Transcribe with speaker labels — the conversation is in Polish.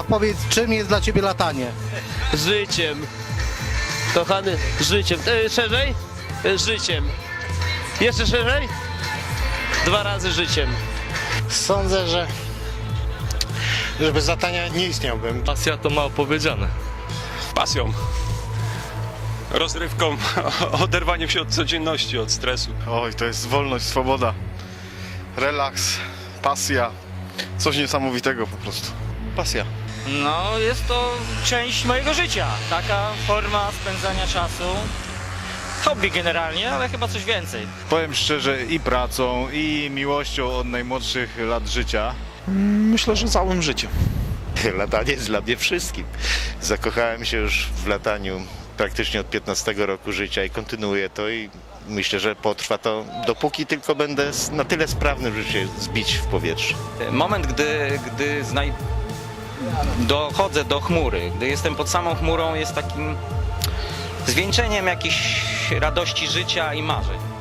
Speaker 1: Powiedz, czym jest dla ciebie latanie?
Speaker 2: Życiem. Kochany, życiem. E, szerzej? E, życiem. Jeszcze szerzej? Dwa razy życiem.
Speaker 3: Sądzę, że, że bez latania nie istniałbym.
Speaker 4: Pasja to mało powiedziane.
Speaker 5: pasją, rozrywką, oderwaniem się od codzienności, od stresu.
Speaker 6: Oj, to jest wolność, swoboda, relaks, pasja, coś niesamowitego po prostu.
Speaker 3: Pasja.
Speaker 7: No, jest to część mojego życia. Taka forma spędzania czasu. Hobby generalnie, ale chyba coś więcej.
Speaker 8: Powiem szczerze, i pracą, i miłością od najmłodszych lat życia.
Speaker 9: Myślę, że całym życiem.
Speaker 3: Latanie jest dla mnie wszystkim. Zakochałem się już w lataniu praktycznie od 15 roku życia i kontynuuję to i myślę, że potrwa to dopóki tylko będę na tyle sprawny, żeby się zbić w powietrze.
Speaker 10: Moment, gdy, gdy znaj... dochodzę do chmury, gdy jestem pod samą chmurą, jest takim zwieńczeniem jakiejś radości życia i marzeń.